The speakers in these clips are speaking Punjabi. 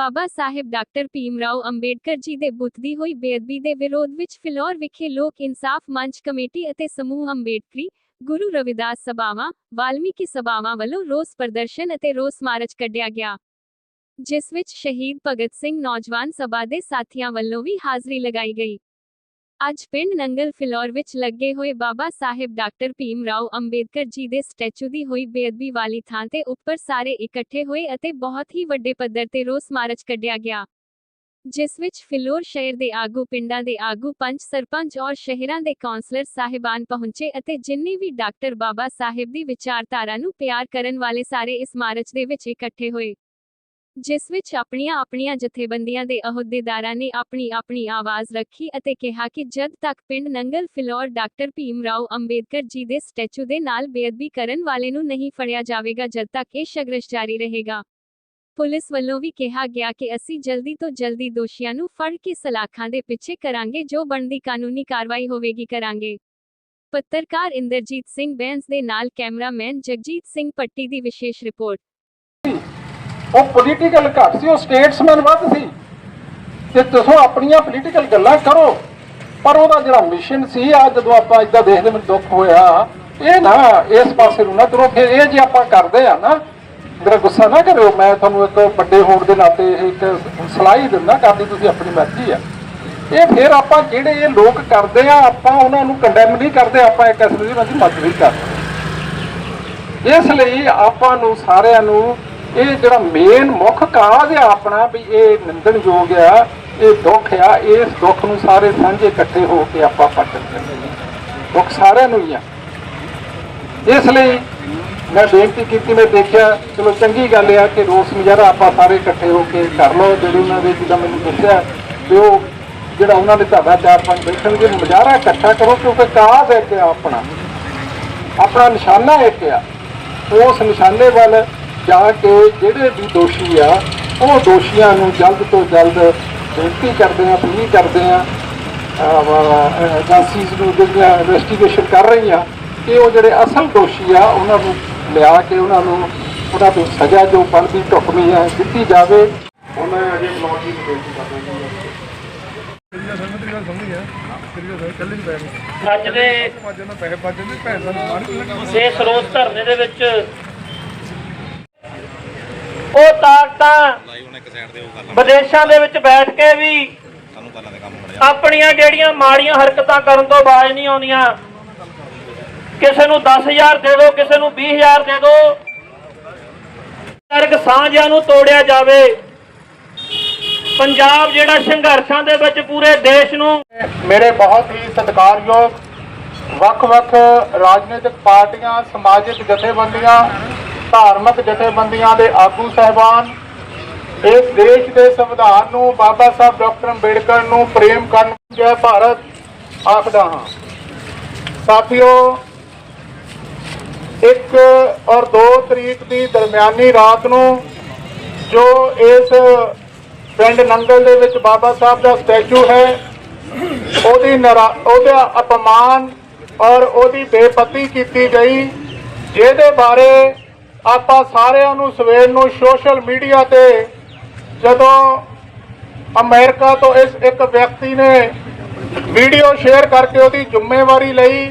ਬਾਬਾ ਸਾਹਿਬ ਡਾਕਟਰ ਭੀਮ ਰਾਓ ਅੰਬੇਡਕਰ ਜੀ ਦੇ ਬੁੱਤ ਦੀ ਹੋਈ ਬੇਅਦਬੀ ਦੇ ਵਿਰੋਧ ਵਿੱਚ ਫਿਲੌਰ ਵਿਖੇ ਲੋਕ ਇਨਸਾਫ ਮੰਚ ਕਮੇਟੀ ਅਤੇ ਸਮੂਹ ਅੰਬੇਡਕਰੀ, ਗੁਰੂ ਰਵਿਦਾਸ ਸਭਾਵਾਂ, ਵਾਲਮੀਕੀ ਸਭਾਵਾਂ ਵੱਲੋਂ ਰੋਸ ਪ੍ਰਦਰਸ਼ਨ ਅਤੇ ਰੋਸ ਮਾਰਚ ਕੱਢਿਆ ਗਿਆ। ਜਿਸ ਵਿੱਚ ਸ਼ਹੀਦ ਭਗਤ ਸਿੰਘ ਨੌਜਵਾਨ ਸਭਾ ਦੇ ਸਾਥੀਆਂ ਵੱਲੋਂ ਵੀ ਹਾਜ਼ਰੀ ਲਗਾਈ ਗਈ। ਅੱਜ ਪਿੰਡ ਨੰਗਲ ਫਿਲੌਰ ਵਿੱਚ ਲੱਗੇ ਹੋਏ ਬਾਬਾ ਸਾਹਿਬ ਡਾਕਟਰ ਭੀਮ ਰਾਓ ਅੰਬੇਦਕਰ ਜੀ ਦੇ ਸਟੈਚੂ ਦੀ ਹੋਈ ਬੇਅਦਬੀ ਵਾਲੀ ਥਾਂ ਤੇ ਉੱਪਰ ਸਾਰੇ ਇਕੱਠੇ ਹੋਏ ਅਤੇ ਬਹੁਤ ਹੀ ਵੱਡੇ ਪੱਧਰ ਤੇ ਰੋਸ ਮਾਰਚ ਕੱਢਿਆ ਗਿਆ, ਜਿਸ ਵਿੱਚ ਫਿਲੌਰ ਸ਼ਹਿਰ ਦੇ ਆਗੂ, ਪਿੰਡਾਂ ਦੇ ਆਗੂ, ਪੰਚ ਸਰਪੰਚ ਔਰ ਸ਼ਹਿਰਾਂ ਦੇ ਕੌਂਸਲਰ ਸਾਹਿਬਾਨ ਪਹੁੰਚੇ ਅਤੇ ਜਿੰਨੇ ਵੀ ਡਾਕਟਰ ਬਾਬਾ ਸਾਹਿਬ ਦੀ ਵਿਚਾਰਧਾਰਾ ਨੂੰ ਪਿਆਰ ਕਰਨ ਵਾਲੇ ਸਾਰੇ ਇਸ ਮਾਰਚ ਦੇ ਵਿੱਚ ਇਕੱਠੇ ਹੋਏ। ਜਿਸ ਵਿੱਚ ਆਪਣੀਆਂ ਆਪਣੀਆਂ ਜਥੇਬੰਦੀਆਂ ਦੇ ਅਹੁਦੇਦਾਰਾਂ ਨੇ ਆਪਣੀ ਆਪਣੀ ਆਵਾਜ਼ ਰੱਖੀ ਅਤੇ ਕਿਹਾ ਕਿ ਜਦ ਤੱਕ ਪਿੰਡ ਨੰਗਲ ਫਿਲੌਰ ਡਾਕਟਰ ਭੀਮ ਰਾਓ ਅੰਬੇਦਕਰ ਜੀ ਦੇ ਸਟੈਚੂ ਦੇ ਨਾਲ ਬੇਅਦਬੀ ਕਰਨ ਵਾਲੇ ਨੂੰ ਨਹੀਂ ਫੜਿਆ ਜਾਵੇਗਾ, ਜਦ ਤੱਕ ਇਹ ਸੰਘਰਸ਼ ਜਾਰੀ ਰਹੇਗਾ। ਪੁਲਿਸ ਵੱਲੋਂ ਵੀ ਕਿਹਾ ਗਿਆ ਕਿ ਅਸੀਂ ਜਲਦੀ ਤੋਂ ਜਲਦੀ ਦੋਸ਼ੀਆਂ ਨੂੰ ਫੜ ਕੇ ਸਲਾਖਾਂ ਦੇ ਪਿੱਛੇ ਕਰਾਂਗੇ, ਜੋ ਬਣਦੀ ਕਾਨੂੰਨੀ ਕਾਰਵਾਈ ਹੋਵੇਗੀ, ਕਰਾਂਗੇ। ਪੱਤਰਕਾਰ ਇੰਦਰਜੀਤ ਸਿੰਘ ਬੈਂਸ ਦੇ ਨਾਲ ਕੈਮਰਾਮੈਨ ਜਗਜੀਤ ਸਿੰਘ ਪੱਟੀ ਦੀ ਵਿਸ਼ੇਸ਼ ਰਿਪੋਰਟ। ਉਹ ਪੋਲੀਟੀਕਲ ਘੱਟ ਸੀ, ਉਹ ਸਟੇਟਸਮੈਨ ਵੱਧ ਸੀ। ਤੇ ਤੁਸੀਂ ਆਪਣੀਆਂ ਪੋਲੀਟੀਕਲ ਗੱਲਾਂ ਕਰੋ। ਪਰ ਉਹਦਾ ਜਿਹੜਾ ਮਿਸ਼ਨ ਸੀ ਆ ਜਦੋਂ ਆਪਾਂ ਇਦਾਂ ਦੇਖਦੇ ਮੈਨੂੰ ਦੁੱਖ ਹੋਇਆ, ਇਹ ਨਾ ਇਸ ਪਾਸੇ ਨੂੰ ਨਾ ਤੁਰੋ। ਫਿਰ ਇਹ ਜੇ ਆਪਾਂ ਕਰਦੇ ਆ ਨਾ, ਮੇਰਾ ਗੁੱਸਾ ਨਾ ਕਰਿਓ। ਮੈਂ ਤੁਹਾਨੂੰ ਇੱਕ ਵੱਡੇ ਹੋਣ ਦੇ ਨਾਤੇ ਇੱਕ ਸਲਾਹ ਦਿੰਦਾ ਕਰਦੀ ਤੁਸੀਂ ਆਪਣੀ ਮਰਜ਼ੀ ਆ। ਇਹ ਫਿਰ ਆਪਾਂ ਜਿਹੜੇ ਇਹ ਲੋਕ ਕਰਦੇ ਆ, ਆਪਾਂ ਉਹਨਾਂ ਨੂੰ ਕੰਡੈਮ ਨਹੀਂ ਕਰਦੇ, ਆਪਾਂ ਇੱਕ ਅਸਲ ਦੀ ਦੀ ਮਦਦ ਵੀ ਕਰਦੇ ਇਸ ਲਈ ਆਪਾਂ ਨੂੰ ਸਾਰਿਆਂ ਨੂੰ ਇਹ ਜਿਹੜਾ ਮੇਨ ਮੁੱਖ ਕਾਜ ਆ ਆਪਣਾ ਵੀ ਇਹ ਨਿੰਦਣਯੋਗ ਆ, ਇਹ ਦੁੱਖ ਆ, ਇਸ ਦੁੱਖ ਨੂੰ ਸਾਰੇ ਸਾਂਝੇ ਇਕੱਠੇ ਹੋ ਕੇ ਆਪਾਂ ਪੱਟਣ ਚੱਲੇ ਹਾਂ। ਦੁੱਖ ਸਾਰਿਆਂ ਨੂੰ ਹੀ ਆ। ਇਸ ਲਈ ਮੈਂ ਬੇਨਤੀ ਕੀਤੀ, ਮੈਂ ਦੇਖਿਆ, ਚਲੋ ਚੰਗੀ ਗੱਲ ਆ ਕਿ ਰੋਸ ਮੁਜ਼ਾਹਰਾ ਆਪਾਂ ਸਾਰੇ ਇਕੱਠੇ ਹੋ ਕੇ ਕਰ ਲਓ। ਜਿਹੜੇ ਉਹਨਾਂ ਦੇ ਜਿੱਦਾਂ ਮੈਨੂੰ ਦੱਸਿਆ ਵੀ ਉਹ ਜਿਹੜਾ ਉਹਨਾਂ ਦੇ ਧਾਗਾ ਚਾਰ ਪੰਜ ਬੈਠਣਗੇ ਮੁਜ਼ਾਹਰਾ ਇਕੱਠਾ ਕਰੋ, ਕਿਉਂਕਿ ਕਾਜ ਹੈ ਕਿ ਆਪਣਾ। ਆਪਣਾ ਨਿਸ਼ਾਨਾ ਇੱਕ ਆ। ਉਸ ਨਿਸ਼ਾਨੇ ਵੱਲ ਜਾ ਕੇ ਜਿਹੜੇ ਵੀ ਦੋਸ਼ੀ ਆ ਉਹ ਦੋਸ਼ੀਆਂ ਨੂੰ ਜਲਦ ਤੋਂ ਜਲਦ ਬੇਨਤੀ ਕਰਦੇ ਆ ਅਪੀਲ ਕਰਦੇ ਆ ਏਜੰਸੀਜ਼ ਨੂੰ ਜਿਹੜੀਆਂ ਇਨਵੈਸਟੀਗੇਸ਼ਨ ਕਰ ਰਹੀਆਂ ਕਿ ਉਹ ਜਿਹੜੇ ਅਸਲ ਦੋਸ਼ੀ ਆ ਉਹਨਾਂ ਨੂੰ ਲਿਆ ਕੇ ਉਹਨਾਂ ਨੂੰ ਉਹਨਾਂ ਤੋਂ ਸਜ਼ਾ ਜੋ ਬਣਦੀ ਢੁਕਵੀਂ ਹੈ ਦਿੱਤੀ ਜਾਵੇ। ਮੈਂ ਅਜੇ ਬਲੌਗ ਦੀ ਬੇਨਤੀ ਕਰਦਾ ਗੱਲ ਸਮਝ ਗਿਆ ਨਹੀਂ ਪੈ ਅੱਜ ਦੇ ਇਸ ਰੋਸ ਧਰਨੇ ਦੇ ਵਿੱਚ ਉਹ ਤਾਕਤਾਂ ਵਿਦੇਸ਼ਾਂ ਦੇ ਵਿੱਚ ਬੈਠ ਕੇ ਵੀ ਆਪਣੀਆਂ ਜਿਹੜੀਆਂ ਮਾੜੀਆਂ ਹਰਕਤਾਂ ਕਰਨ ਤੋਂ ਬਾਜ਼ ਨਹੀਂ ਆਉਂਦੀਆਂ। ਕਿਸੇ ਨੂੰ 10000 ਦੇ ਦਿਓ ਕਿਸੇ ਨੂੰ 20000 ਦੇ ਦਿਓ ਵਰਗ ਸਾਂਝਾਂ ਨੂੰ ਤੋੜਿਆ ਜਾਵੇ। ਪੰਜਾਬ ਜਿਹੜਾ ਸੰਘਰਸ਼ਾਂ ਦੇ ਵਿੱਚ ਪੂਰੇ ਦੇਸ਼ ਨੂੰ ਮੇਰੇ ਬਹੁਤ ਹੀ ਸਤਿਕਾਰਯੋਗ ਵੱਖ-ਵੱਖ ਰਾਜਨੀਤਿਕ ਪਾਰਟੀਆਂ ਸਮਾਜਿਕ ਜਥੇਬੰਦੀਆਂ ਧਾਰਮਿਕ ਜਥੇਬੰਦੀਆਂ ਦੇ ਆਗੂ ਸਹਿਬਾਨ, ਇਸ ਦੇਸ਼ ਦੇ ਸੰਵਿਧਾਨ ਨੂੰ ਬਾਬਾ ਸਾਹਿਬ ਡਾਕਟਰ ਅੰਬੇਡਕਰ ਨੂੰ ਪ੍ਰੇਮ ਕਰਨ ਜੈ ਭਾਰਤ ਆਖਦਾ ਹਾਂ। ਸਾਥੀਓ 1 ਔਰ 2 ਤਰੀਕ ਦੀ ਦਰਮਿਆਨੀ ਰਾਤ ਨੂੰ ਜੋ ਇਸ ਪਿੰਡ ਨੰਗਲ ਦੇ ਵਿੱਚ ਬਾਬਾ ਸਾਹਿਬ ਦਾ ਸਟੈਚੂ ਹੈ, ਉਹਦੀ ਨਰਾ- ਉਹਦਾ ਅਪਮਾਨ ਔਰ ਉਹਦੀ ਬੇਪਤੀ ਕੀਤੀ ਗਈ, ਜਿਹਦੇ ਬਾਰੇ ਆਪਾਂ ਸਾਰਿਆਂ ਨੂੰ ਸਵੇਰ ਨੂੰ ਸੋਸ਼ਲ ਮੀਡੀਆ ਤੇ ਜਦੋਂ ਅਮਰੀਕਾ ਤੋਂ ਇਸ ਇੱਕ ਵਿਅਕਤੀ ਨੇ ਵੀਡੀਓ ਸ਼ੇਅਰ ਕਰਕੇ ਉਹਦੀ ਜ਼ਿੰਮੇਵਾਰੀ ਲਈ,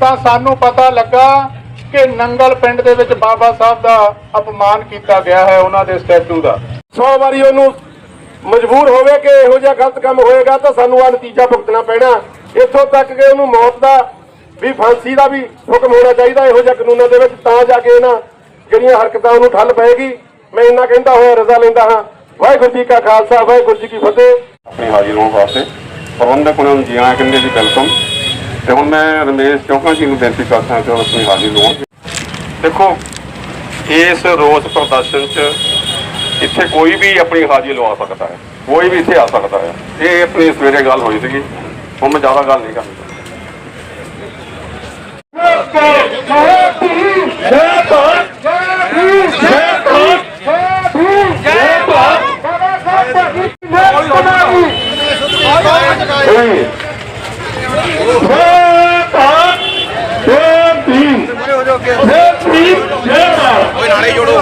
ਤਾਂ ਸਾਨੂੰ ਪਤਾ ਲੱਗਾ ਕਿ ਨੰਗਲ ਪਿੰਡ ਦੇ ਵਿੱਚ ਬਾਬਾ ਸਾਹਿਬ ਦਾ ਅਪਮਾਨ ਕੀਤਾ ਗਿਆ ਹੈ ਉਹਨਾਂ ਦੇ ਸਟੈਚੂ ਦਾ। 100 ਵਾਰੀ ਉਹਨੂੰ ਮਜਬੂਰ ਹੋਵੇ ਕਿ ਇਹੋ ਜਿਹਾ ਗਲਤ ਕੰਮ ਹੋਏਗਾ, ਤਾਂ ਸਾਨੂੰ ਆ ਨਤੀਜਾ ਭੁਗਤਣਾ ਪੈਣਾ। ਇੱਥੋਂ ਤੱਕ ਕਿ ਉਹਨੂੰ ਮੌਤ ਦਾ ਵੀ ਫਾਂਸੀ ਦਾ ਵੀ ਹੁਕਮ ਹੋਣਾ ਚਾਹੀਦਾ, ਇਹੋ ਜਿਹਾ ਕਾਨੂੰਨਾਂ ਦੇ ਵਿੱਚ ਤਾਂ ਜਾ ਕੇ ਇਹਨਾਂ ਜਿਹੜੀਆਂ ਹਰਕਤਾਂ ਉਹਨੂੰ ਠੱਲ ਪਏਗੀ ਮੈਂ ਇੰਨਾ ਕਹਿੰਦਾ ਹੋਇਆ ਰਜ਼ਾ ਲੈਂਦਾ ਹਾਂ। ਵਾਹਿਗੁਰੂ ਜੀ ਕਾ ਖਾਲਸਾ ਵਾਹਿਗੁਰੂ ਜੀ ਕੀ ਫਤਿਹ। ਆਪਣੀ ਹਾਜ਼ਰ ਹੋਣ ਵਾਸਤੇ ਪ੍ਰਬੰਧਕ ਉਹਨਾਂ ਨੂੰ ਜੀਣਾ ਕਹਿੰਦੇ ਜੀ ਵੈਲਕਮ ਤੇ ਹੁਣ ਮੈਂ ਰਮੇਸ਼ ਚੌਹਾਂ ਜੀ ਨੂੰ ਬੇਨਤੀ ਕਰਦਾ ਕਿ ਉਹ ਆਪਣੀ ਹਾਜ਼ਰ ਹੋਣ ਦੇਖੋ ਇਸ ਰੋਸ ਪ੍ਰਦਰਸ਼ਨ 'ਚ ਇੱਥੇ ਕੋਈ ਵੀ ਆਪਣੀ ਹਾਜ਼ਰੀ ਲਵਾ ਸਕਦਾ ਹੈ। ਕੋਈ ਵੀ ਇੱਥੇ ਆ ਸਕਦਾ ਹੈ। ਇਹ ਆਪਣੀ ਸਵੇਰੇ ਗੱਲ ਹੋਈ ਸੀਗੀ। ਹੁਣ ਮੈਂ ਜ਼ਿਆਦਾ ਗੱਲ ਨਹੀਂ ਕਰਨੀ। ਨਾਲੇ ਜੋੜੋ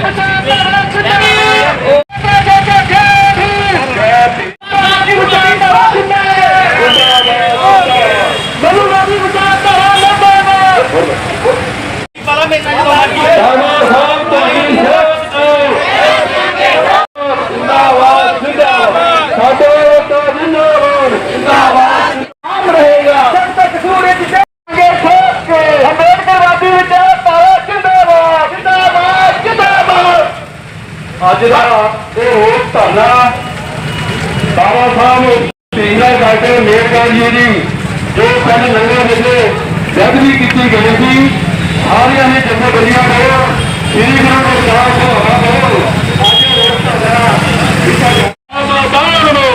Besar. ਭਾਵਨਾ ਬਾਬਾ ਸਾਹਿਬ ਤੀਨਾ ਡਾਕਟਰ ਮੇਰਗਾਂ ਜੀ ਦੀ ਜੋ। ਕੱਲ ਲੰਗਰ ਵਿਖੇ ਜਦ ਵੀ ਕੀਤੀ ਗਈ ਸੀ, ਸਾਰਿਆਂ ਨੇ ਜਿੱਥੇ ਬਲੀਆਂ ਕਰੋ ਸ੍ਰੀ ਗੁਰੂ ਗ੍ਰੰਥ ਸਾਹਿਬ ਜੀ ਅੱਜ ਰੋਜ਼ ਧਰਨਾ ਬਾਬਾ ਨੂੰ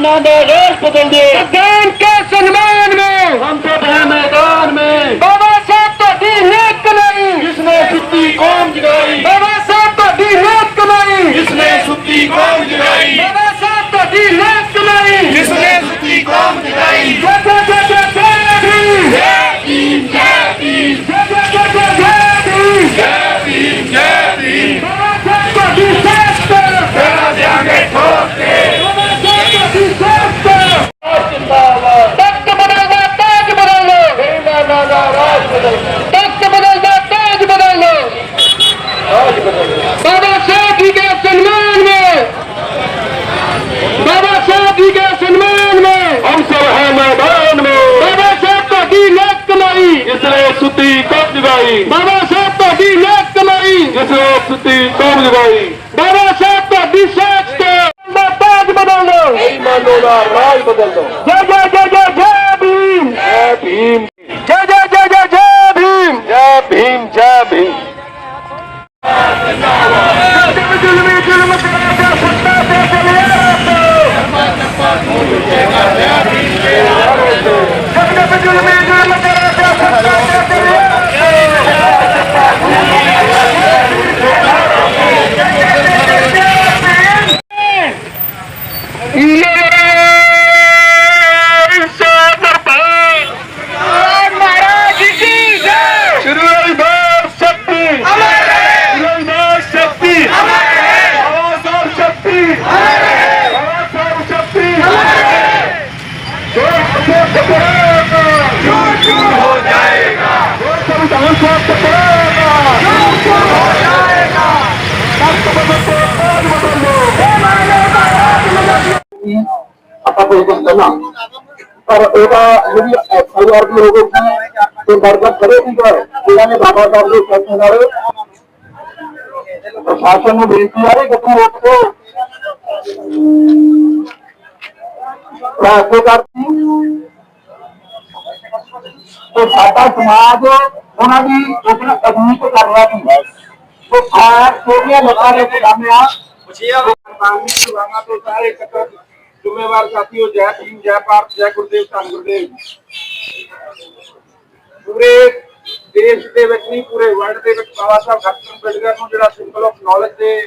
ਬੇਈਮਾਨਾਂ ਦਾ ਰਾਜ ਬਦਲ ਕਮਾਈ ਬਾਬਾ ਸਾਹਿਬ ਤੁਹਾਡੀ ਨੇਕ ਕਮਾਈ ਜਸੋਤ ਦੀ ਤੋਬ ਜਗਾਈ ਬਾਬਾ ਸਾਹਿਬ ਤੁਹਾਡੀ ਸੋਚ ਤੇ ਦਾ ਤਾਜ ਬਦਲ ਦੋ। ਇਮਾਨੋ ਦਾ ਰਾਜ ਬਦਲ ਦੋ। ਜੈ ਜੈ ਜੈ ਜੈ ਜੈ ਭੀਮ। ਜੈ ਭੀਮ। ਆਪਾਂ ਕੋਈ ਕੁਝ ਕਰਨਾ ਪਰ ਉਹਦਾ ਜਿਹੜੀ ਐਫਆਈਆਰ ਵੀ ਹੋ ਗਈ ਸੀ ਤੇ ਦਰਜਾ ਖੜੇ ਸੀਗਾ ਇਹਨਾਂ ਨੇ ਬਾਬਾ ਸਾਹਿਬ ਦੇ ਫੈਸਲੇ ਨਾਲ ਪ੍ਰਸ਼ਾਸਨ ਨੂੰ ਬੇਨਤੀ ਆ ਰਹੀ ਕਿੱਥੋਂ ਰੋਕ ਕੇ ਫੈਸਲੇ ਕਰਤੀ ਤੇ ਸਾਡਾ ਸਮਾਜ ਉਹਨਾਂ ਦੀ ਉਸਨੇ ਤਕਨੀਕ ਕਰ ਰਿਹਾ ਸੀ ਉਹ ਖਾਸ ਛੋਟੀਆਂ ਲੋਕਾਂ ਦੇ ਗੁਲਾਮਿਆਂ ਕਾਨੂੰਨੀ ਸੁਭਾਵਾਂ ਤੋਂ ਸਾਰੇ ਇਕੱਤਰ ਜ਼ਿੰਮੇਵਾਰ ਸਾਥੀਓ ਜੈ ਭੀਮ, ਜੈ ਭਾਰਤ, ਜੈ ਗੁਰਦੇਵ, ਧੰਨ ਗੁਰਦੇਵ। ਪੂਰੇ ਦੇਸ਼ ਦੇ ਵਿੱਚ ਨਹੀਂ, ਪੂਰੇ ਵਰਲਡ ਦੇ ਵਿੱਚ ਬਾਬਾ ਸਾਹਿਬ ਡਾਕਟਰ ਅੰਬੇਡਕਰ ਨੂੰ ਜਿਹੜਾ ਸਿੰਬਲ ਆਫ ਨੌਲੇਜ ਦੇ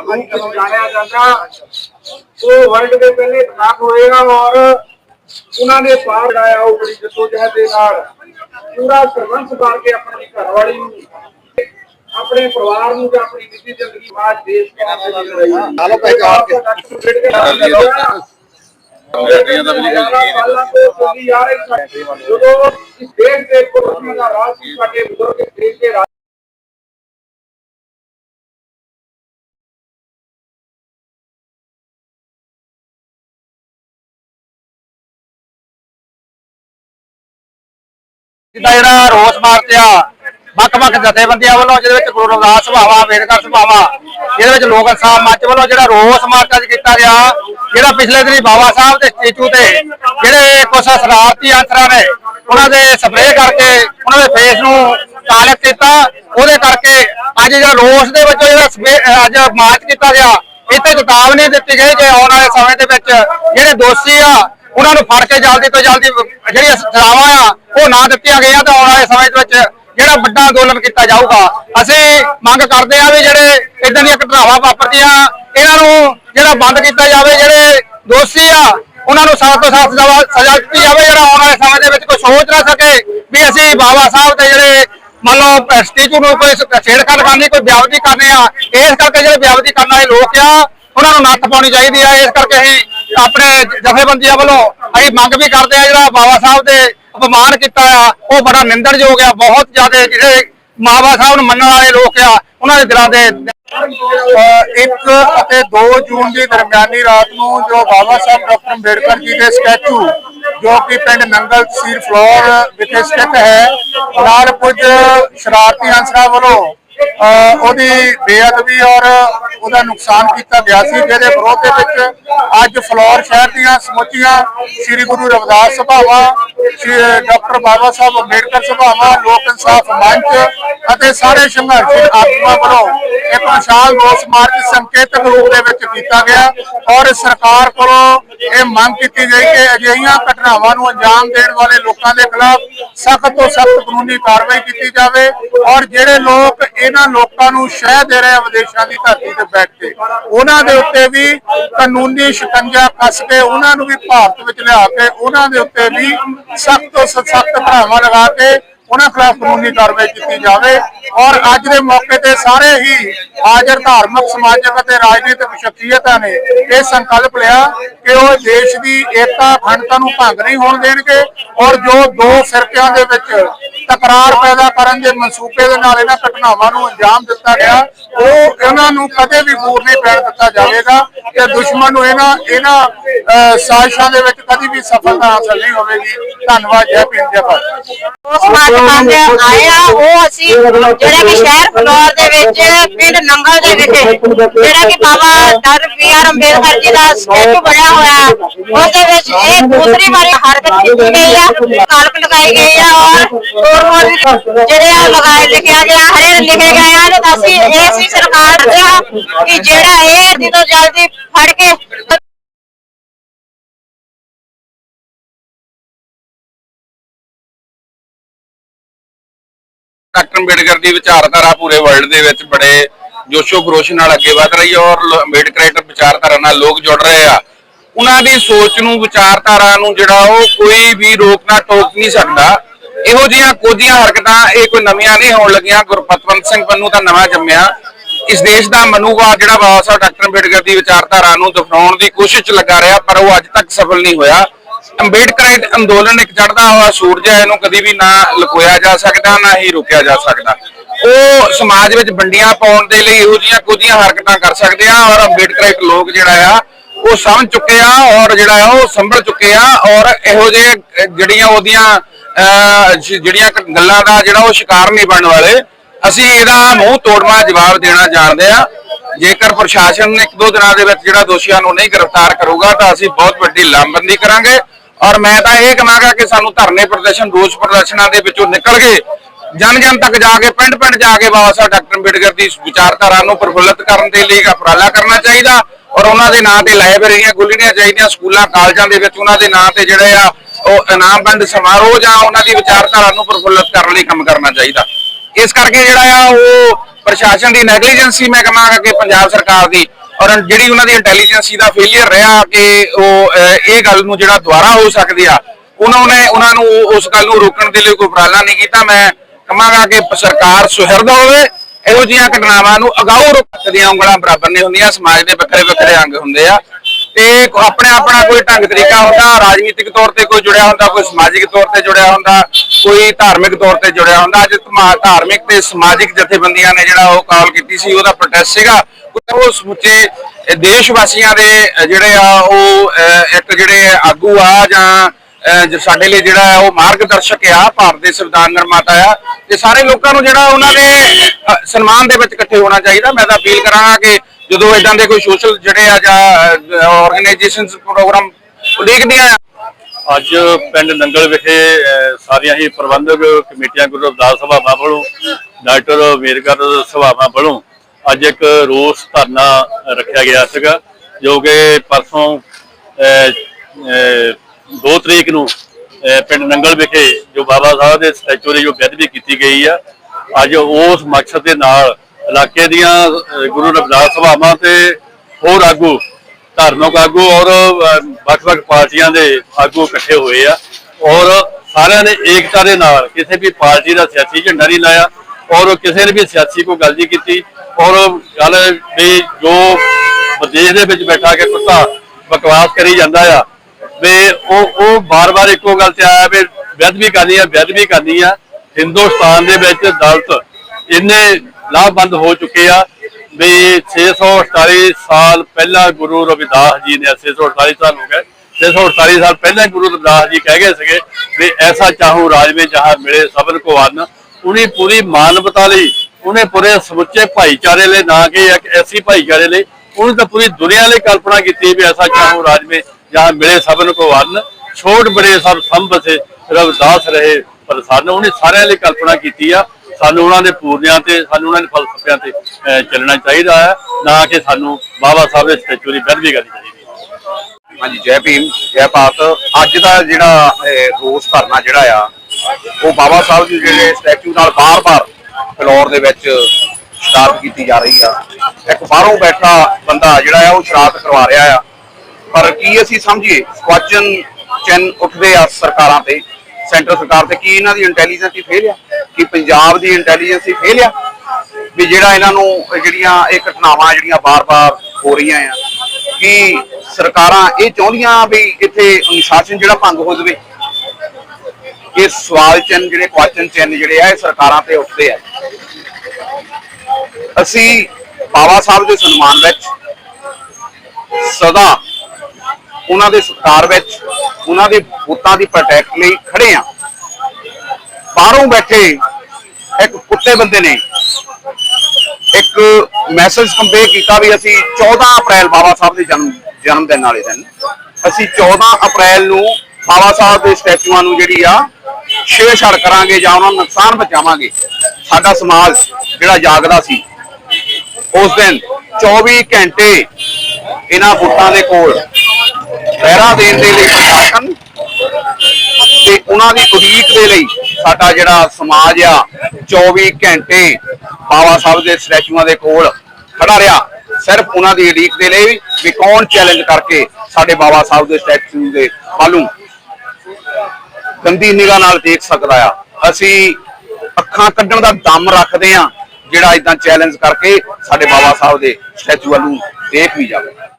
ਰੂਪ ਜਾਣਿਆ ਜਾਂਦਾ, ਉਹ ਵਰਲਡ ਦੇ ਪਹਿਲੇ ਦਿਮਾਗ ਹੋਏਗਾ ਔਰ ਉਹਨਾਂ ਨੇ ਪਾਰ ਲਾਇਆ ਉਹ ਬੜੀ ਜਦੋਜਹਿਦ ਦੇ ਨਾਲ। ਪੂਰਾ ਸਰਵੰਸ ਬਣ ਕੇ ਆਪਣੀ ਘਰਵਾਲੀ ਨੂੰ ਆਪਣੇ ਪਰਿਵਾਰ ਨੂੰ ਤੇ ਆਪਣੀ ਨਿੱਜੀ ਜ਼ਿੰਦਗੀ ਬਾਅਦ ਦੇਸ਼ ਦੇ ਨਾਲ ਜੀ ਰਹੀ ਹਾਲੋ ਪਹਿਚਾਨ ਕੇ। ਬੇਟੀਆਂ ਦਾ ਵੀ ਜਦੋਂ ਇਸ ਦੇਸ਼ ਦੇ ਪੁਰਖਾਂ ਦਾ ਰਾਜ ਸੀ ਸਾਡੇ ਬਜ਼ੁਰਗ ਦੇਸ਼ ਦੇ ਰਾਜ ਜਿਹੜਾ ਰੋਸ ਮਾਰਚ ਆ ਵੱਖ-ਵੱਖ ਜਥੇਬੰਦੀਆਂ ਵੱਲੋਂ, ਜਿਹਦੇ ਵਿੱਚ ਗੁਰੂ ਰਵਿਦਾਸ ਸਭਾਵਾਂ ਅੰਬੇਡਕਰ ਸਭਾਵਾਂ, ਜਿਹਦੇ ਵਿੱਚ ਲੋਕ ਇਨਸਾਫ ਮੰਚ ਵੱਲੋਂ ਜਿਹੜਾ ਰੋਸ ਮਾਰਚ ਅੱਜ ਕੀਤਾ ਗਿਆ, ਜਿਹੜਾ ਪਿਛਲੇ ਦਿਨੀ ਬਾਬਾ ਸਾਹਿਬ ਦੇ ਸਟੇਚੂ ਤੇ ਜਿਹੜੇ ਕੁਝ ਸ਼ਰਾਰਤੀ ਅਨਸਰਾਂ ਨੇ, ਉਹਨਾਂ ਦੇ ਸਪਰੇਅ ਕਰਕੇ ਉਹਨਾਂ ਦੇ ਫੇਸ ਨੂੰ ਕਾਲਕ ਕੀਤਾ ਉਹਦੇ ਕਰਕੇ ਅੱਜ ਜਿਹੜਾ ਰੋਸ ਦੇ ਵਿੱਚ ਜਿਹੜਾ ਅੱਜ ਮਾਰਚ ਕੀਤਾ ਗਿਆ ਇੱਥੇ ਚੇਤਾਵਨੀ ਦਿੱਤੀ ਗਈ ਕਿ ਆਉਣ ਵਾਲੇ ਸਮੇਂ ਦੇ ਵਿੱਚ ਜਿਹੜੇ ਦੋਸ਼ੀ ਆ, ਉਹਨਾਂ ਨੂੰ ਫੜ ਕੇ ਜਲਦੀ ਤੋਂ ਜਲਦੀ ਜਿਹੜੀਆਂ ਸਜ਼ਾਵਾਂ ਆ, ਉਹ ਨਾ ਦਿੱਤੀਆਂ ਗਈਆਂ, ਤੇ ਆਉਣ ਵਾਲੇ ਸਮੇਂ ਦੇ ਵਿੱਚ ਜਿਹੜਾ ਵੱਡਾ ਅੰਦੋਲਨ ਕੀਤਾ ਜਾਊਗਾ, ਅਸੀਂ ਮੰਗ ਕਰਦੇ ਆ ਵੀ ਜਿਹੜੇ ਇਦਾਂ ਦੀਆਂ ਘਟਨਾਵਾਂ ਵਾਪਰਦੀਆਂ, ਇਹਨਾਂ ਨੂੰ ਜਿਹੜਾ ਬੰਦ ਕੀਤਾ ਜਾਵੇ, ਜਿਹੜੇ ਦੋਸ਼ੀ ਆ, ਉਹਨਾਂ ਨੂੰ ਸਖਤ ਤੋਂ ਸਖਤ ਸਜ਼ਾ ਦਿੱਤੀ ਜਾਵੇ, ਜਿਹੜਾ ਆਉਣ ਵਾਲੇ ਸਮੇਂ ਦੇ ਵਿੱਚ ਕੋਈ ਸੋਚ ਨਾ ਸਕੇ ਵੀ ਅਸੀਂ ਬਾਬਾ ਸਾਹਿਬ ਦੇ ਜਿਹੜੇ ਮੰਨ ਲਓ ਸਟੇਚੂ ਨੂੰ ਕੋਈ ਛੇੜਖਾਨ ਕਰਨੀ, ਕੋਈ ਬਿਆਵਤੀ ਕਰਨੇ ਆ, ਇਸ ਕਰਕੇ ਜਿਹੜੇ ਬਿਆਵਤੀ ਕਰਨ ਵਾਲੇ ਲੋਕ ਆ, ਉਹਨਾਂ ਨੂੰ ਨੱਥ ਪਾਉਣੀ ਚਾਹੀਦੀ ਆ, ਇਸ ਕਰਕੇ ਅਸੀਂ ਆਪਣੇ ਜਥੇਬੰਦੀਆਂ ਵੱਲੋਂ ਅਸੀਂ ਮੰਗ ਵੀ ਕਰਦੇ ਆ ਜਿਹੜਾ ਬਾਬਾ ਸਾਹਿਬ ਦੇ ਅਪਮਾਨ ਕੀਤਾ ਆ, ਉਹ ਬੜਾ ਨਿੰਦਣਯੋਗ ਆ, ਬਹੁਤ ਜ਼ਿਆਦਾ ਜਿਹੜੇ ਮਾਵਾ ਸਾਹਿਬ ਨੂੰ ਮੰਨਣ ਵਾਲੇ ਲੋਕ ਆ, ਉਹਨਾਂ ਦੇ ਦਿਲਾਂ ਦੇ 1 ਅਤੇ 2 ਜੂਨ ਦੀ ਦਰਮਿਆਨੀ ਰਾਤ ਨੂੰ ਜੋ ਬਾਬਾ ਸਾਹਿਬ ਡਾਕਟਰ ਅੰਬੇਡਕਰ ਜੀ ਦੇ ਸਟੈਚੂ, ਜੋ ਕਿ ਪਿੰਡ ਨੰਗਲ ਸੀਰ ਫਲੋਰ ਵਿਖੇ ਸਥਿਤ ਹੈ, ਨਾਲ ਕੁਝ ਸ਼ਰਾਰਤੀ ਅੰਸਰਾਂ ਵੱਲੋਂ, ਅਹ ਉਹਦੀ ਬੇਅਦਬੀ ਔਰ ਉਹਦਾ ਨੁਕਸਾਨ ਕੀਤਾ ਗਿਆ ਸੀ, ਜਿਹਦੇ ਵਿਰੋਧ ਦੇ ਵਿੱਚ ਅੱਜ ਫਲੋਰ ਸ਼ਹਿਰ ਦੀਆਂ ਸਮੁੱਚੀਆਂ ਸ੍ਰੀ ਗੁਰੂ ਰਵਿਦਾਸ ਸਭਾਵਾਂ ਡਾਕਟਰ ਬਾਬਾ ਸਾਹਿਬ ਅੰਬੇਡਕਰ ਸਭਾਵਾਂ ਲੋਕ ਇਨਸਾਫ ਮੰਚ ਅਤੇ ਸਾਰੇ ਸੰਘਰਸ਼ੀ ਆਤਮਾ ਵੱਲੋਂ ਇੱਕ ਵਿਸ਼ਾਲ ਰੋਸ ਮਾਰਚ ਸੰਕੇਤਕ ਰੂਪ ਦੇ ਵਿੱਚ ਕੀਤਾ ਗਿਆ ਔਰ ਸਰਕਾਰ ਕੋਲੋਂ ਇਹ ਮੰਗ ਕੀਤੀ ਗਈ ਕਿ ਅਜਿਹੀਆਂ ਘਟਨਾਵਾਂ ਨੂੰ ਅੰਜਾਮ ਦੇਣ ਵਾਲੇ ਲੋਕਾਂ ਦੇ ਖਿਲਾਫ ਸਖਤ ਤੋਂ ਸਖਤ ਕਾਨੂੰਨੀ ਕਾਰਵਾਈ ਕੀਤੀ ਜਾਵੇ ਔਰ ਜਿਹੜੇ ਲੋਕ ਇਹਨਾਂ ਲੋਕਾਂ ਨੂੰ ਸ਼ਹਿ ਦੇ ਰਹੇ ਵਿਦੇਸ਼ਾਂ ਦੀ ਧਰਤੀ ਤੇ ਬੈਠ ਕੇ, ਉਹਨਾਂ ਦੇ ਉੱਤੇ ਵੀ ਕਾਨੂੰਨੀ ਸ਼ਿਕੰਜਾ ਕੱਸ ਕੇ, ਉਹਨਾਂ ਨੂੰ ਵੀ ਭਾਰਤ ਵਿੱਚ ਲਿਆ ਕੇ, ਉਹਨਾਂ ਦੇ ਉੱਤੇ ਵੀ ਸਖਤ ਤੋਂ ਸਖਤ ਧਾਰਾਵਾਂ ਲਗਾ ਕੇ ਉਹਨਾਂ ਖਿਲਾਫ ਕਾਨੂੰਨੀ ਕਾਰਵਾਈ ਕੀਤੀ ਜਾਵੇ ਔਰ ਅੱਜ ਦੇ ਮੌਕੇ ਤੇ ਸਾਰੇ ਹੀ ਹਾਜ਼ਰ ਧਾਰਮਿਕ, ਸਮਾਜਿਕ ਅਤੇ ਰਾਜਨੀਤਿਕ ਸ਼ਖਸੀਅਤਾਂ ਨੇ ਇਹ ਸੰਕਲਪ ਲਿਆ ਕਿ ਉਹ ਦੇਸ਼ ਦੀ ਏਕਤਾ, ਅਖੰਡਤਾ ਨੂੰ ਭੰਗ ਨਹੀਂ ਹੋਣ ਦੇਣਗੇ ਔਰ ਜੋ ਦੋ ਫਿਰਕਿਆਂ ਦੇ ਵਿੱਚ ਤਕਰਾਰ ਪੈਦਾ ਕਰਨ ਦੇ ਮਨਸੂਬੇ ਦੇ ਨਾਲ ਇਹਨਾਂ ਘਟਨਾਵਾਂ ਨੂੰ ਅੰਜਾਮ ਦਿੱਤਾ ਗਿਆ, ਉਹ ਇਹਨਾਂ ਨੂੰ ਕਦੇ ਵੀ ਬੂਰ ਨਹੀਂ ਪੈਣ ਦਿੱਤਾ ਜਾਵੇਗਾ ਤੇ ਦੁਸ਼ਮਣ ਨੂੰ ਇਹਨਾਂ ਇਹਨਾਂ ਸਾਜ਼ਿਸ਼ਾਂ ਦੇ ਵਿੱਚ ਕਦੀ ਵੀ ਸਫਲਤਾ ਹਾਸਲ ਨਹੀਂ ਹੋਵੇਗੀ। ਧੰਨਵਾਦ, ਜੈ ਭੀਮ, ਜੈ ਭਾਰਤ। ਉਸ ਮਾਤਮਾ ਉਹ ਅਸੀਂ ਜਿਹੜੇ ਕਿ ਸ਼ਹਿਰ ਫਲੋਰ ਦੇ ਵਿੱਚ, ਪਿੰਡ ਨੰਗਲ ਦੇ ਵਿਖੇ ਜਿਹੜਾ ਕਿ ਬਾਬਾ ਡਾਕਟਰ ਬੀ ਅੰਬੇਦਕਰ ਜੀ ਦਾ ਸਟੈਚੂ ਬਣਿਆ ਹੋਇਆ, ਉਹਦੇ ਵਿੱਚ ਇਹ ਦੂਸਰੀ ਵਾਰੀ ਹਰਕਤ ਕੀਤੀ ਗਈ ਆ ਕਾਲਪ ਲਗਾਈ ਗਈ ਆ, ਔਰ ਹੋਰ ਜਿਹੜੇ ਆ ਲਗਾਏ, ਲਿਖਿਆ ਗਿਆ ਹਰੇ ਲਿਖੇ ਗਏ ਆ ਅਸੀਂ, ਇਹ ਸੀ ਸਰਕਾਰ ਦਾ ਕਿ ਜਿਹੜਾ ਇਹ ਜਦੋਂ ਜਲਦੀ ਫੜ ਕੇ ਡਾਕਟਰ ਅੰਬੇਡਕਰ ਦੀ ਵਿਚਾਰਧਾਰਾ ਪੂਰੇ ਵਰਲਡ ਦੇ ਵਿੱਚ ਬੜੇ ਜੋਸ਼ੋ ਖਰੋਸ਼ ਨਾਲ ਅੱਗੇ ਵਧ ਰਹੀ ਹੈ ਔਰ ਲ- ਅੰਬੇਡਕਰ ਵਿਚਾਰਧਾਰਾ ਨਾਲ ਲੋਕ ਜੁੜ ਰਹੇ ਆ। ਉਹਨਾਂ ਦੀ ਸੋਚ ਨੂੰ, ਵਿਚਾਰਧਾਰਾ ਨੂੰ ਜਿਹੜਾ ਉਹ ਕੋਈ ਵੀ ਰੋਕਣਾ ਟੋਕ ਨਹੀਂ ਸਕਦਾ। ਇਹੋ ਜਿਹੀਆਂ ਕੋਝੀਆਂ ਹਰਕਤਾਂ, ਇਹ ਕੋਈ ਨਵੀਆਂ ਨਹੀਂ ਹੋਣ ਲੱਗੀਆਂ। ਗੁਰਪਤਵੰਤ ਸਿੰਘ ਪੰਨੂ ਤਾਂ ਨਵਾਂ ਜੰਮਿਆ। ਇਸ ਦੇਸ਼ ਦਾ ਮਨੂਵਾਦ ਜਿਹੜਾ ਬਾਬਾ ਸਾਹਿਬ ਡਾਕਟਰ ਅੰਬੇਡਕਰ ਦੀ ਵਿਚਾਰਧਾਰਾ ਨੂੰ ਦਫਨਾਉਣ ਦੀ ਕੋਸ਼ਿਸ਼ 'ਚ ਲੱਗਾ ਰਿਹਾ, ਪਰ ਉਹ ਅੱਜ ਤੱਕ ਸਫਲ ਨਹੀਂ ਹੋਇਆ। ਅੰਬੇਡਕਰਾਈਟ ਅੰਦੋਲਨ ਇੱਕ ਚੜਦਾ ਹੋਇਆ ਸੂਰਜ ਹੈ ਇਹਨੂੰ ਕਦੀ ਵੀ ਨਾ ਲੁਕੋਇਆ ਜਾ ਸਕਦਾ ਨਾ ਹੀ ਰੋਕਿਆ ਜਾ ਸਕਦਾ। ਉਹ ਸਮਾਜ ਵਿੱਚ ਵੰਡੀਆਂ ਪਾਉਣ ਦੇ ਲਈ ਇਹੋ ਜਿਹੀਆਂ ਕੁਝੀਆਂ ਹਰਕਤਾਂ ਕਰ ਸਕਦੇ ਆ ਔਰ ਅੰਬੇਡਕਰਾਈਟ ਲੋਕ ਜਿਹੜਾ ਆ ਉਹ ਸਮਝ ਚੁੱਕੇ ਆ ਔਰ ਜਿਹੜਾ ਆ ਉਹ ਸੰਭਲ ਚੁੱਕੇ ਆ ਔਰ ਇਹੋ ਜਿਹੇ ਜਿਹੜੀਆਂ ਉਹਦੀਆਂ ਅਹ, ਜਿਹੜੀਆਂ ਗੱਲਾਂ ਦਾ ਜਿਹੜਾ ਉਹ ਸ਼ਿਕਾਰ ਨਹੀਂ ਬਣਨ ਵਾਲੇ ਅਸੀਂ ਇਹਦਾ ਮੂੰਹ ਤੋੜਵਾ ਜਵਾਬ ਦੇਣਾ ਜਾਣਦੇ ਆ। ਜੇਕਰ ਪ੍ਰਸ਼ਾਸਨ ਇੱਕ ਦੋ ਦਿਨਾਂ ਦੇ ਵਿੱਚ ਜਿਹੜਾ ਦੋਸ਼ੀਆਂ ਨੂੰ ਨਹੀਂ ਗ੍ਰਿਫਤਾਰ ਕਰੂਗਾ, ਤਾਂ ਅਸੀਂ ਬਹੁਤ ਵੱਡੀ ਲਾਮਬੰਦੀ ਕਰਾਂਗੇ। ਔਰ ਮੈਂ ਤਾਂ ਇਹ ਕਹਾਂਗਾ ਕਿ ਸਾਨੂੰ ਧਰਨੇ ਪ੍ਰਦਰਸ਼ਨ, ਰੋਸ ਪ੍ਰਦਰਸ਼ਨਾਂ ਦੇ ਵਿੱਚੋਂ ਨਿਕਲ ਕੇ ਜਨ ਜਨ ਤੱਕ ਜਾ ਕੇ ਪਿੰਡ ਪਿੰਡ ਜਾ ਕੇ ਬਾਬਾ ਸਾਹਿਬ ਡਾਕਟਰ ਅੰਬੇਡਕਰ ਦੀ ਵਿਚਾਰਧਾਰਾ ਨੂੰ ਪ੍ਰਫੁੱਲਤ ਕਰਨ ਦੇ ਲਈ ਉਪਰਾਲਾ ਕਰਨਾ ਚਾਹੀਦਾ। ਔਰ ਉਹਨਾਂ ਦੇ ਨਾਂ ਤੇ ਲਾਇਬ੍ਰੇਰੀਆਂ ਖੁੱਲਣੀਆਂ ਚਾਹੀਦੀਆਂ ਸਕੂਲਾਂ, ਕਾਲਜਾਂ ਦੇ ਵਿੱਚ ਉਹਨਾਂ ਦੇ ਨਾਂ ਤੇ ਜਿਹੜੇ ਆ, ਉਹ ਇਨਾਮਬੰਦ ਸਮਾਰੋਹ ਜਾਂ ਉਹਨਾਂ ਦੀ ਵਿਚਾਰਧਾਰਾ ਨੂੰ ਪ੍ਰਫੁੱਲਤ ਕਰਨ ਲਈ ਕੰਮ ਕਰਨਾ ਚਾਹੀਦਾ। ਇਸ ਕਰਕੇ ਜਿਹੜਾ ਆ ਉਹ ਪ੍ਰਸ਼ਾਸਨ ਦੀ ਨੈਗਲੀਜੈਂਸੀ ਮੈਂ ਕਹਾਂਗਾ ਕਿ ਪੰਜਾਬ ਸਰਕਾਰ ਦੀ, ਔਰ ਜਿਹੜੀ ਉਹਨਾਂ ਦੀ ਇੰਟੈਲੀਜੈਂਸੀ ਦਾ ਫੇਲਿਅਰ ਰਿਹਾ ਕਿ ਉਹ ਇਹ ਗੱਲ ਨੂੰ ਜਿਹੜਾ ਦੁਬਾਰਾ ਹੋ ਸਕਦੀ ਆ, ਉਹਨਾਂ ਨੇ, ਉਹਨਾਂ ਨੂੰ ਉਸ ਗੱਲ ਨੂੰ ਰੋਕਣ ਦੇ ਲਈ ਕੋਈ ਉਪਰਾਲਾ ਨਹੀਂ ਕੀਤਾ। ਮੈਂ ਕਹਾਂਗਾ ਕਿ ਸਰਕਾਰ ਸੁਹਿਰਦ ਹੋਵੇ, ਇਹੋ ਜਿਹੀਆਂ ਘਟਨਾਵਾਂ ਨੂੰ ਅਗਾਊ ਰੋਕਦੀਆਂ ਉਂਗਲਾਂ ਬਰਾਬਰ ਨਹੀਂ ਹੁੰਦੀਆਂ, ਸਮਾਜ ਦੇ ਵੱਖਰੇ ਵੱਖਰੇ ਅੰਗ ਹੁੰਦੇ ਆ। ਤੇ ਆਪਣੇ ਆਪਣਾ ਕੋਈ ਢੰਗ ਤਰੀਕਾ ਹੁੰਦਾ, ਰਾਜਨੀਤਿਕ ਤੌਰ ਤੇ ਕੋਈ ਜੁੜਿਆ ਹੁੰਦਾ, ਕੋਈ ਸਮਾਜਿਕ ਤੌਰ ਤੇ ਜੁੜਿਆ ਹੁੰਦਾ, ਕੋਈ ਧਾਰਮਿਕ ਤੌਰ ਤੇ ਜੁੜਿਆ ਹੁੰਦਾ, ਅੱਜ ਧਾਰਮਿਕ ਤੇ ਸਮਾਜਿਕ ਜਥੇਬੰਦੀਆਂ ਨੇ ਜਿਹੜਾ ਉਹ ਕਾਲ ਕੀਤੀ ਸੀ, ਉਹਦਾ ਪ੍ਰੋਟੈਸਟ ਸੀਗਾ। ਉਹ ਸਮੁੱਚੇ ਦੇਸ਼ ਵਾਸੀਆਂ ਦੇ ਜਿਹੜੇ ਆ, ਉਹ ਇੱਕ ਜਿਹੜੇ ਆਗੂ ਆ ਜਾਂ ਜੋ, ਸਾਡੇ ਲਈ ਜਿਹੜਾ ਹੈ ਉਹ ਮਾਰਗਦਰਸ਼ਕ ਆ, ਭਾਰਤ ਦੇ ਸੰਵਿਧਾਨ ਨਿਰਮਾਤਾ ਆ, ਤੇ ਸਾਰੇ ਲੋਕਾਂ ਨੂੰ ਜਿਹੜਾ ਉਹਨਾਂ ਦੇ ਸਨਮਾਨ ਦੇ ਵਿੱਚ ਇਕੱਠੇ ਹੋਣਾ ਚਾਹੀਦਾ। ਮੈਂ ਤਾਂ ਅਪੀਲ ਕਰਾਂਗਾ ਕਿ ਜਦੋਂ ਇਦਾਂ ਦੇ ਕੋਈ ਸੋਸ਼ਲ ਜਿਹੜੇ ਆ ਜਾਂ ਆਰਗੇਨਾਈਜੇਸ਼ਨਸ ਪ੍ਰੋਗਰਾਮ ਉਡੀਕਦੀਆਂ ਅੱਜ ਪਿੰਡ ਨੰਗਲ ਵਿਖੇ ਸਾਰੀਆਂ ਹੀ ਪ੍ਰਬੰਧਕ ਕਮੇਟੀਆਂ, ਗੁਰੂ ਰਵਿਦਾਸ ਸਭਾਵਾਂ ਵੱਲੋਂ, ਡਾਕਟਰ ਅੰਬੇਦਕਰ ਸਭਾਵਾਂ ਵੱਲੋਂ ਅੱਜ ਇੱਕ ਰੋਸ ਧਰਨਾ ਰੱਖਿਆ ਗਿਆ ਸੀਗਾ, ਜੋ ਕਿ ਪਰਸੋਂ 2 ਤਰੀਕ ਨੂੰ ਪਿੰਡ ਨੰਗਲ ਵਿਖੇ ਜੋ ਬਾਬਾ ਸਾਹਿਬ ਦੇ ਸਟੈਚੂ ਦੀ ਜੋ ਬੇਅਦਬੀ ਕੀਤੀ ਗਈ ਆ, ਅੱਜ ਉਸ ਮਕਸਦ ਦੇ ਨਾਲ ਇਲਾਕੇ ਦੀਆਂ ਗੁਰੂ ਰਵਿਦਾਸ ਸਭਾਵਾਂ ਤੇ ਹੋਰ ਆਗੂ, ਧਾਰਮਿਕ ਆਗੂ ਔਰ ਵੱਖ-ਵੱਖ ਪਾਰਟੀਆਂ ਦੇ ਆਗੂ ਇਕੱਠੇ ਹੋਏ ਆ। ਔਰ ਸਾਰਿਆਂ ਨੇ ਏਕਤਾ ਦੇ ਨਾਲ ਕਿਸੇ ਵੀ ਪਾਰਟੀ ਦਾ ਸਿਆਸੀ ਝੰਡਾ ਨਹੀਂ ਲਾਇਆ ਔਰ ਕਿਸੇ ਨੇ ਵੀ ਸਿਆਸੀ ਕੋਈ ਗੱਲ ਨਹੀਂ ਕੀਤੀ। ਔਰ ਗੱਲ ਵੀ ਜੋ ਵਿਦੇਸ਼ ਦੇ ਵਿੱਚ ਬੈਠਾ ਕੇ ਕੁੱਤਾ ਬਕਵਾਸ ਕਰੀ ਜਾਂਦਾ ਆ, ਵੀ ਉਹ ਉਹ ਬਾਰ-ਬਾਰ ਇੱਕੋ ਗੱਲ ਤੇ ਆਇਆ ਵੀ ਵਿਅਦ ਵੀ ਕਰਨੀ ਆ ਬੇਅਦਬੀ ਕਰਨੀ ਆ। ਹਿੰਦੁਸਤਾਨ ਦੇ ਵਿੱਚ ਦਲਤ ਇੰਨੇ ਲਾਭਬੰਦ ਹੋ ਚੁੱਕੇ ਆ ਵੀ 648 ਸਾਲ ਪਹਿਲਾਂ ਗੁਰੂ ਰਵਿਦਾਸ ਜੀ ਨੇ 648 ਸਾਲ ਹੋ ਗਏ 648 ਸਾਲ ਪਹਿਲਾਂ ਗੁਰੂ ਰਵਿਦਾਸ ਜੀ ਕਹਿ ਗਏ ਸੀਗੇ ਵੀ ਐਸਾ ਚਾਹੂ ਰਾਜ ਵਿੱਚ ਜਹਾਂ ਮਿਲੇ ਸਭਨ ਕੋ ਅੰਨ। ਉਹਨੇ ਪੂਰੀ ਮਾਨਵਤਾ ਲਈ, ਉਹਨੇ ਪੂਰੇ ਸਮੁੱਚੇ ਭਾਈਚਾਰੇ ਲਈ, ਨਾ ਕਿ ਇੱਕ ਐਸੀ ਭਾਈਚਾਰੇ ਲਈ, ਉਹਨੇ ਤਾਂ ਪੂਰੀ ਦੁਨੀਆ ਲਈ ਕਲਪਨਾ ਕੀਤੀ ਵੀ ਐਸਾ ਚਾਹੂ ਰਾਜ ਵਿੱਚ ਜਹਾਂ ਮਿਲੇ ਸਭਨ ਕੋ ਅੰਨ। ਛੋਟ ਬੜੇ ਸਭ ਸੰਭਸੇ, ਰਵਿਦਾਸ ਰਹੇ ਪ੍ਰਸੰਨ। ਉਹਨੇ ਸਾਰਿਆਂ ਲਈ ਕਲਪਨਾ ਕੀਤੀ ਆ। ਸਾਨੂੰ ਉਹਨਾਂ ਦੇ ਪੂਰਨਿਆਂ ਤੇ, ਸਾਨੂੰ ਉਹਨਾਂ ਦੇ ਫਲਸਫਿਆਂ ਤੇ ਚੱਲਣਾ ਚਾਹੀਦਾ ਹੈ, ਨਾ ਕਿ ਸਾਨੂੰ ਬਾਬਾ ਸਾਹਿਬ ਦੇ ਸਟੈਚੂ ਦੀ ਬੇਅਦਬੀ ਕਰਨੀ ਚਾਹੀਦੀ ਹਾਂਜੀ, ਜੈ ਭੀਮ, ਜੈ ਭਾਰਤ। ਅੱਜ ਦਾ ਜਿਹੜਾ ਰੋਸ ਧਰਨਾ ਜਿਹੜਾ ਆ, ਉਹ ਬਾਬਾ ਸਾਹਿਬ ਦੇ ਜਿਹੜੇ ਸਟੈਚੂ ਨਾਲ ਬਾਰ-ਬਾਰ ਫਲੋਰ ਦੇ ਵਿੱਚ ਸ਼ਰਾਰਤ ਕੀਤੀ ਜਾ ਰਹੀ ਆ। ਇੱਕ ਬਾਹਰੋਂ ਬੈਠਾ ਬੰਦਾ ਜਿਹੜਾ ਆ, ਉਹ ਸ਼ਰਾਰਤ ਕਰਵਾ ਰਿਹਾ ਆ। ਪਰ ਕੀ ਅਸੀਂ ਸਮਝੀਏ ਕੁਐਸਚਨ ਚਿੰਨ ਉੱਠਦੇ ਆ ਸਰਕਾਰਾਂ ਤੇ। ਸੈਂਟਰ ਸਰਕਾਰ ਤੇ ਕੀ ਇਹਨਾਂ ਦੀ ਇੰਟੈਲੀਜੈਂਸ ਹੀ ਫੇਲ ਆ? ਕੀ ਪੰਜਾਬ ਦੀ ਇੰਟੈਲੀਜੈਂਸ ਹੀ ਫੇਲ ਆ? ਵੀ ਜਿਹੜਾ ਇਹਨਾਂ ਨੂੰ ਜਿਹੜੀਆਂ ਇਹ ਘਟਨਾਵਾਂ ਜਿਹੜੀਆਂ ਬਾਰ-ਬਾਰ ਹੋ ਰਹੀਆਂ ਆ, ਕਿ ਸਰਕਾਰਾਂ ਇਹ ਚਾਹੁੰਦੀਆਂ ਵੀ ਇੱਥੇ ਅਨੁਸ਼ਾਸਨ ਜਿਹੜਾ ਭੰਗ ਹੋ ਜਾਵੇ? ਇਹ ਸਵਾਲ ਚਿੰਨ ਜਿਹੜੇ ਕੁਐਸਚਨ ਚਿੰਨ ਜਿਹੜੇ ਆ, ਇਹ ਸਰਕਾਰਾਂ ਤੇ ਉੱਠਦੇ ਆ। ਅਸੀਂ ਬਾਬਾ ਸਾਹਿਬ ਦੇ ਸਨਮਾਨ ਵਿੱਚ, ਸਦਾ ਉਹਨਾਂ ਦੇ ਸਤਿਕਾਰ ਵਿੱਚ ਉਹਨਾਂ ਦੇ ਬੁੱਤਾਂ ਦੀ ਪ੍ਰੋਟੈਕਟ ਲਈ ਖੜੇ ਆ। ਬਾਹਰੋਂ ਬੈਠੇ ਇੱਕ ਕੁੱਤੇ ਬੰਦੇ ਨੇ ਇੱਕ ਮੈਸੇਜ ਕੰਪੇ ਕੀਤਾ ਵੀ ਅਸੀਂ 14 ਅਪ੍ਰੈਲ ਬਾਬਾ ਸਾਹਿਬ ਦੇ ਜਨਮ ਜਨਮ ਦਿਨ ਵਾਲੇ ਦਿਨ ਅਸੀਂ 14 ਅਪ੍ਰੈਲ ਨੂੰ ਬਾਬਾ ਸਾਹਿਬ ਦੇ ਸਟੈਚੂਆਂ ਨੂੰ ਜਿਹੜੀ ਆ ਛੇੜਛਾੜ ਕਰਾਂਗੇ ਜਾਂ ਉਹਨਾਂ ਨੂੰ ਨੁਕਸਾਨ ਪਹੁੰਚਾਵਾਂਗੇ। ਸਾਡਾ ਸਮਾਜ ਜਿਹੜਾ ਜਾਗਦਾ ਸੀ, ਉਸ ਦਿਨ 24 ਘੰਟੇ ਇਹਨਾਂ ਬੁੱਤਾਂ ਦੇ ਕੋਲ ਪਹਿਰਾ ਦੇਣ ਦੇ ਲਈ ਪ੍ਰਸ਼ਾਸਨ ਤੇ ਉਹਨਾਂ ਦੀ ਉਡੀਕ ਦੇ ਲਈ ਸਾਡਾ ਜਿਹੜਾ ਸਮਾਜ ਆ 24 ਘੰਟੇ ਬਾਬਾ ਸਾਹਿਬ ਦੇ ਸਟੈਚੂਆਂ ਦੇ ਕੋਲ ਖੜਾ ਰਿਹਾ। ਸਿਰਫ ਉਹਨਾਂ ਦੀ ਉਡੀਕ ਦੇ ਲਈ ਵੀ ਕੌਣ ਚੈਲੰਜ ਕਰਕੇ ਸਾਡੇ ਬਾਬਾ ਸਾਹਿਬ ਦੇ ਸਟੈਚੂ ਦੇ ਵੱਲੋਂ ਗੰਦੀ ਨਿਗਾਹ ਨਾਲ ਦੇਖ ਸਕਦਾ ਆ। ਅਸੀਂ ਅੱਖਾਂ ਕੱਢਣ ਦਾ ਦਮ ਰੱਖਦੇ ਆ ਜਿਹੜਾ ਇਦਾਂ ਚੈਲੰਜ ਕਰਕੇ ਸਾਡੇ ਬਾਬਾ ਸਾਹਿਬ ਦੇ ਸਟੈਚੂ ਵੱਲੋਂ ਦੇਖ ਵੀ ਜਾਵੇ।